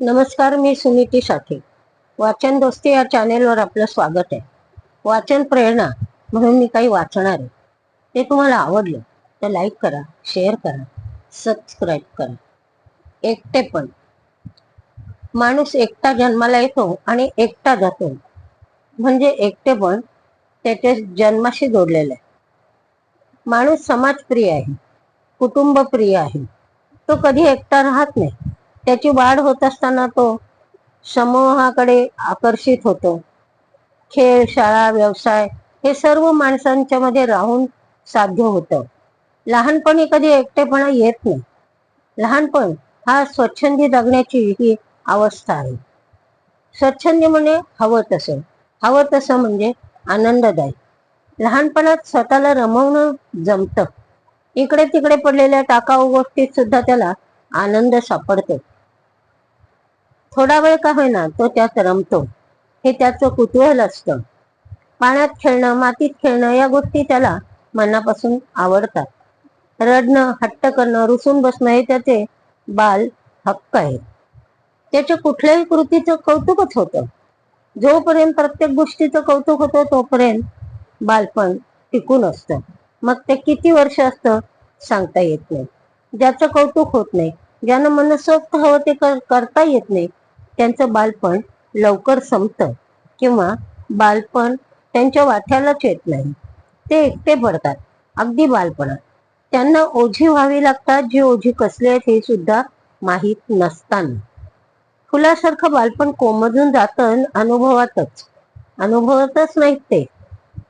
नमस्कार मी सुनीती साठे. वाचन दोस्ती या चॅनेलवर आपलं स्वागत आहे. वाचन प्रेरणा म्हणून मी काही वाचणार आहे. ते तुम्हाला आवडलं तर लाईक करा शेअर करा सबस्क्राईब करा. एकटेपण. माणूस एकटा जन्माला येतो आणि एकटा जातो. म्हणजे एकटेपण त्याच्या जन्माशी जोडलेलं आहे. माणूस समाजप्रिय आहे. कुटुंबप्रिय आहे. तो कधी एकटा राहत नाही. त्याची वाढ होत असताना तो समूहाकडे आकर्षित होतो. खेळ शाळा व्यवसाय हे सर्व माणसांच्या मध्ये राहून साध्य होतं. लहानपणी कधी एकटेपणा येत नाही. लहानपण हा स्वच्छंदी जगण्याची ही अवस्था आहे. स्वच्छंदी म्हणजे हवं तसं. हवं तसं म्हणजे आनंददायी. लहानपणात स्वतःला रमवणं जमतं. इकडे तिकडे पडलेल्या टाकाऊ गोष्टीत सुद्धा त्याला आनंद सापडतो. थोडा वेळ का होईना तो त्यात रमतो. हे त्याचं कुतूहल असतं. पाण्यात खेळणं मातीत खेळणं या गोष्टी त्याला मनापासून आवडतात. रडणं हट्ट करणं रुसून बसणं हे त्याचे बाल हक्क आहेत त्याच्या कुठल्याही कृतीचं कौतुकच होतं. जोपर्यंत प्रत्येक गोष्टीचं कौतुक होतं तोपर्यंत बालपण टिकून असतं. मग ते किती वर्ष असतं सांगता येत नाही. ज्याचं कौतुक होत नाही ज्यानं मनसोक्त हवं ते करता येत नाही त्यांचं बालपण लवकर संपतं किंवा बालपण त्यांच्या वाट्यालाच येत नाही. ते एकटे पडतात अगदी बालपणात. त्यांना ओझी व्हावी लागतात जी ओझी कसली आहेत हे सुद्धा माहीत नसताना. फुलासारखं बालपण कोमजून जातं अनुभवातच. अनुभवतच नाहीत ते.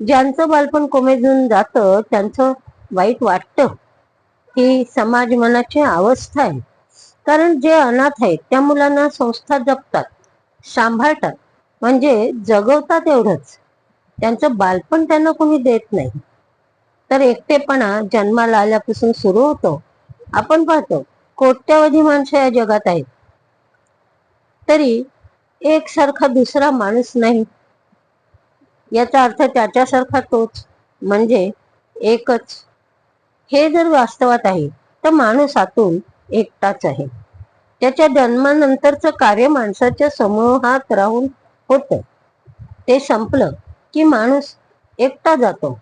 ज्यांचं बालपण कोमेजून जातं त्यांचं वाईट वाटतं. ही समाज मनाची अवस्था आहे. कारण जे अनाथ आहेत त्या मुलांना संस्था जपतात सांभाळतात. म्हणजे जगवतात एवढंच. त्यांचं बालपण त्यांना कोणी देत नाही. तर एकटेपणा जन्माला आल्यापासून सुरू होतो. आपण पाहतो कोट्यावधी माणसं या जगात आहेत. तरी एकसारखा दुसरा माणूस नाही. याचा अर्थ त्याच्यासारखा तोच म्हणजे एकच. हे जर वास्तवात आहे तर माणूस आतून एकटाच आहे. त्याच्या जन्मानंतरचं कार्य माणसाच्या समूहात राहून होत. ते संपलं की माणूस एकटा जातो.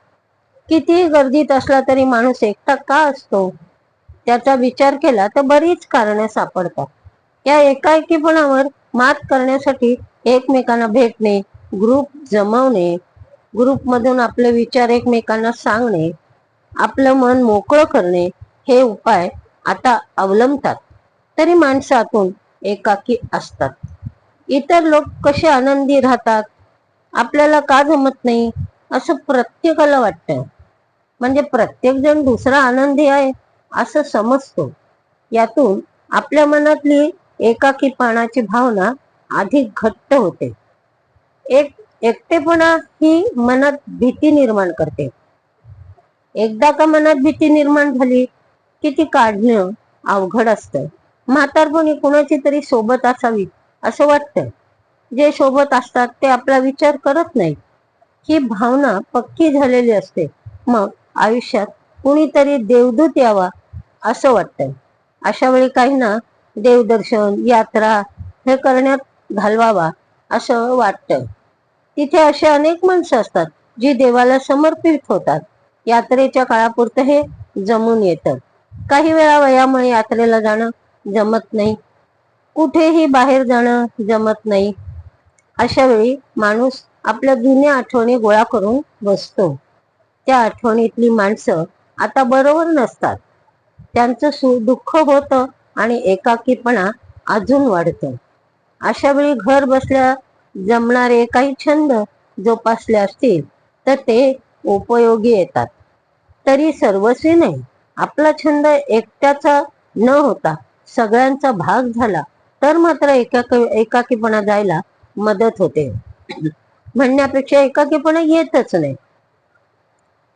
कितीही गर्दीत असला तरी माणूस एकटा का असतो? त्याचा विचार केला तर बरीच कारणे सापडतात. या एकाएकीपणावर मात करण्यासाठी एकमेकांना भेटणे ग्रुप जमवणे ग्रुपमधून आपले विचार एकमेकांना सांगणे आपलं मन मोकळं करणे हे उपाय आता अवलंबतात. तरी माणसातून एकाकी असतात. इतर लोक कसे आनंदी राहतात? आपल्याला का जमत नाही? असं प्रत्येकाला वाटतं म्हणजे प्रत्येक जण दुसरा आनंदी आहे असं समजतो. यातून आपल्या मनातली एकाकीपणाची भावना अधिक घट्ट होते. एक एकटेपणा ही मनात भीती निर्माण करते. एकदा का मनात भीती निर्माण झाली की ती काढणं अवघड असतं म्हातारपणी कुणाची तरी सोबत असावी असं वाटतं जे सोबत असतात ते आपला विचार करत नाही ही भावना पक्की झालेली असते. मग आयुष्यात कुणीतरी देवदूत यावा असं वाटतं अशा वेळी काही ना देवदर्शन यात्रा हे करण्यात घालवावा असं वाटतं तिथे असे अनेक माणसं असतात जी देवाला समर्पित होतात. यात्रेच्या काळापुरतं हे जमून येतं. काही वेळा वयामुळे यात्रेला जाणं जमत नाही. कुठेही बाहेर जाणं जमत नाही. अशा वेळी माणूस आपल्या जुन्या आठवणी गोळा करून बसतो. त्या आठवणीतली माणसं आता बरोबर नसतात. त्यांचं सु दुःख होतं आणि एकाकीपणा अजून वाढतं. अशा वेळी घर बसल्या जमणारे काही छंद जोपासले असतील तर ते उपयोगी येतात. तरी सर्वस्वी नाही. आपला छंद एकट्याचा न होता सगळ्यांचा भाग झाला तर मात्र एका एकाकीपणा जायला मदत होते. म्हणण्यापेक्षा एकाकीपणा येतच नाही.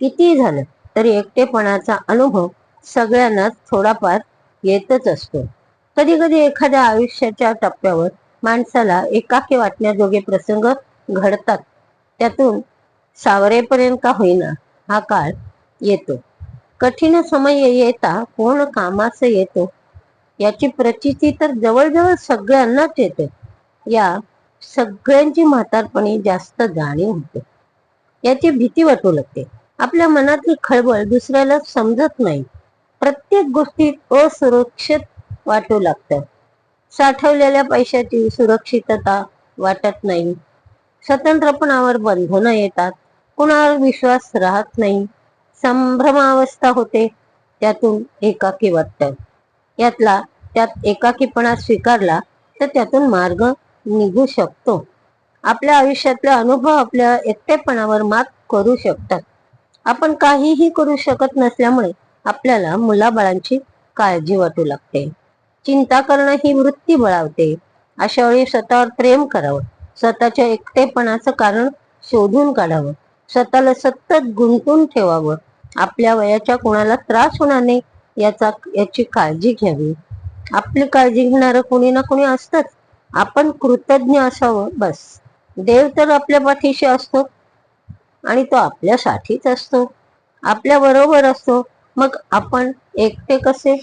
किती झालं तरी एकटेपणाचा अनुभव सगळ्यांनाच थोडाफार येतच असतो. कधी कधी एखाद्या आयुष्याच्या टप्प्यावर माणसाला एकाकी वाटण्याजोगे प्रसंग घडतात. त्यातून सावरेपर्यंत का होईना हा काळ येतो. कठीण समय येता कोण कामास येतो? याची प्रचिती तर जवळजवळ सगळ्यांनाच येते. या सगळ्यांची म्हातारपणी जास्त जाणीव होते. याची भीती वाटू लागते. आपल्या मनातली खळबळ दुसऱ्याला समजत नाही. प्रत्येक गोष्टीत असुरक्षित वाटू लागतं साठवलेल्या पैशाची सुरक्षितता वाटत नाही. स्वतंत्रपणावर बंधनं येतात. कुणावर विश्वास राहत नाही. संभ्रमावस्था होते त्यातून एकाकी वाटतं यातला त्यात एकाकीपणा स्वीकारला तर त्यातून मार्ग निघू शकतो. आपल्या आयुष्यातले अनुभव आपल्या एकटेपणावर मात करू शकतात. आपण काहीही करू शकत नसल्यामुळे आपल्याला मुलाबाळांची काळजी वाटू लागते. चिंता करणं ही वृत्ती बळावते. अशा वेळी स्वतःवर प्रेम करावं. स्वतःच्या एकटेपणाचं कारण शोधून काढावं. स्वतःला सतत गुंतून ठेवावं. आपल्या वयाच्या कोणाला त्रास होणार नाही याचा याची काळजी घ्यावी. आपली काळजी घेणारं कोणी ना कोणी असतंच. आपण कृतज्ञ असावं बस. देव तर आपल्या पाठीशी असतो आणि तो आपल्यासाठीच असतो. आपल्या बरोबर असतो. मग आपण एकटे कसे?